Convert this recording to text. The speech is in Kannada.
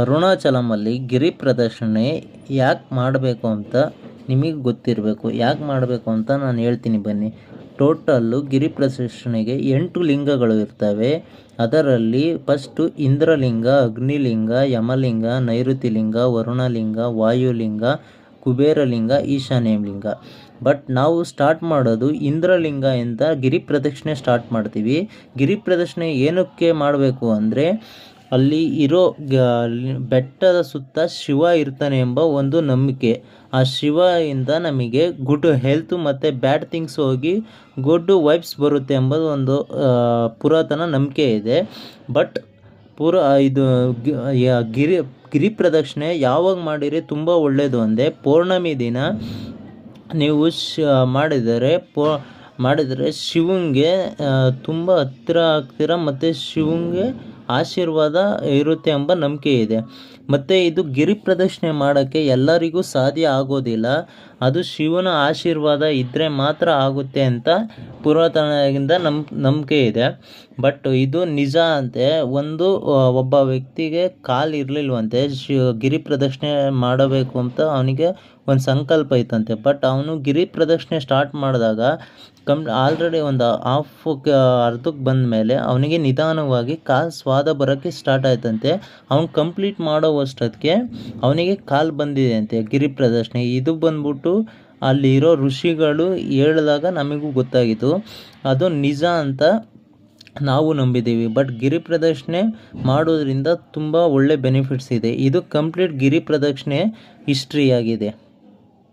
ಅರುಣಾಚಲಮಲ್ಲಿ ಗಿರಿ ಪ್ರದರ್ಶನೆ ಯಾಕೆ ಮಾಡಬೇಕು ಅಂತ ನಿಮಗೆ ಗೊತ್ತಿರಬೇಕು. ಯಾಕೆ ಮಾಡಬೇಕು ಅಂತ ನಾನು ಹೇಳ್ತೀನಿ ಬನ್ನಿ. ಟೋಟಲ್ಲು ಗಿರಿ ಪ್ರದರ್ಶನೆಗೆ ಎಂಟು ಲಿಂಗಗಳು ಇರ್ತವೆ. ಅದರಲ್ಲಿ ಫಸ್ಟು ಇಂದ್ರಲಿಂಗ, ಅಗ್ನಿಲಿಂಗ, ಯಮಲಿಂಗ ನೈಋತಿಲಿಂಗ ವರುಣಲಿಂಗ, ವಾಯುಲಿಂಗ, ಕುಬೇರಲಿಂಗ, ಈಶಾನ್ಯಲಿಂಗ. ಬಟ್ ನಾವು ಸ್ಟಾರ್ಟ್ ಮಾಡೋದು ಇಂದ್ರಲಿಂಗ ಇಂದ ಗಿರಿ ಪ್ರದಕ್ಷಿಣೆ ಸ್ಟಾರ್ಟ್ ಮಾಡ್ತೀವಿ. ಗಿರಿ ಪ್ರದಕ್ಷಿಣೆ ಏನಕ್ಕೆ ಮಾಡಬೇಕು ಅಂದರೆ ಅಲ್ಲಿ ಇರೋ ಬೆಟ್ಟದ ಸುತ್ತ ಶಿವ ಇರ್ತಾನೆ ಎಂಬ ಒಂದು ನಂಬಿಕೆ. ಆ ಶಿವಯಿಂದ ನಮಗೆ ಗುಡ್ ಹೆಲ್ತ್ ಮತ್ತು ಬ್ಯಾಡ್ ಥಿಂಗ್ಸ್ ಹೋಗಿ ಗುಡ್ ವೈಬ್ಸ್ ಬರುತ್ತೆ ಎಂಬುದು ಒಂದು ಪುರಾತನ ನಂಬಿಕೆ ಇದೆ. ಬಟ್ ಪುರ, ಇದು ಗಿರಿ ಗಿರಿ ಪ್ರದಕ್ಷಿಣೆ ಯಾವಾಗ ಮಾಡಿದರೆ ತುಂಬ ಒಳ್ಳೆಯದು ಅಂದರೆ ಪೌರ್ಣಮಿ ದಿನ ನೀವು ಶ, ಮಾಡಿದರೆ ಪೋ, ಮಾಡಿದರೆ ಶಿವಂಗೆ ತುಂಬ ಹತ್ತಿರ ಆಗ್ತೀರ ಮತ್ತು ಶಿವಂಗೆ ಆಶೀರ್ವಾದ ಇರುತ್ತೆ ಎಂಬ ನಂಬಿಕೆ ಇದೆ. ಮತ್ತು ಇದು ಗಿರಿ ಪ್ರದಕ್ಷಿಣೆ ಮಾಡೋಕ್ಕೆ ಎಲ್ಲರಿಗೂ ಸಾಧ್ಯ ಆಗೋದಿಲ್ಲ. ಅದು ಶಿವನ ಆಶೀರ್ವಾದ ಇದ್ದರೆ ಮಾತ್ರ ಆಗುತ್ತೆ ಅಂತ ಪುರಾತನದಿಂದ ನಂಬ್ ನಂಬಿಕೆ ಇದೆ. ಬಟ್ ಇದು ನಿಜ ಅಂತೆ, ಒಂದು ಒಬ್ಬ ವ್ಯಕ್ತಿಗೆ ಕಾಲು ಇರಲಿಲ್ವಂತೆ ಶಿ ಗಿರಿ ಪ್ರದಕ್ಷಿಣೆ ಮಾಡಬೇಕು ಅಂತ ಅವನಿಗೆ ಒಂದು ಸಂಕಲ್ಪ ಇತ್ತಂತೆ ಬಟ್ ಅವನು ಗಿರಿ ಪ್ರದಕ್ಷಿಣೆ ಸ್ಟಾರ್ಟ್ ಮಾಡಿದಾಗ ಕಮ್ ಆಲ್ರೆಡಿ ಒಂದು ಹಾಫ್ ಅರ್ಧಕ್ಕೆ ಬಂದ ಮೇಲೆ ಅವನಿಗೆ ನಿಧಾನವಾಗಿ ಕಾಲು ಸ್ವಾದ ಬರೋಕ್ಕೆ ಸ್ಟಾರ್ಟ್ ಆಯ್ತಂತೆ. ಅವ್ನು ಕಂಪ್ಲೀಟ್ ಮಾಡೋವಷ್ಟೊತ್ತಿಗೆ ಅವನಿಗೆ ಕಾಲು ಬಂದಿದೆ ಅಂತೆ ಗಿರಿ ಪ್ರದರ್ಶನೆ ಇದು ಬಂದ್ಬಿಟ್ಟು ಅಲ್ಲಿರೋ ಋಷಿಗಳು ಹೇಳಿದಾಗ ನಮಗೂ ಗೊತ್ತಾಗಿತ್ತು. ಅದು ನಿಜ ಅಂತ ನಾವು ನಂಬಿದ್ದೀವಿ. ಬಟ್ ಗಿರಿ ಪ್ರದಕ್ಷಿಣೆ ಮಾಡೋದ್ರಿಂದ ತುಂಬ ಒಳ್ಳೆ ಬೆನಿಫಿಟ್ಸ್ ಇದೆ. ಇದು ಕಂಪ್ಲೀಟ್ ಗಿರಿ ಪ್ರದಕ್ಷಿಣೆ ಹಿಸ್ಟ್ರಿ ಆಗಿದೆ.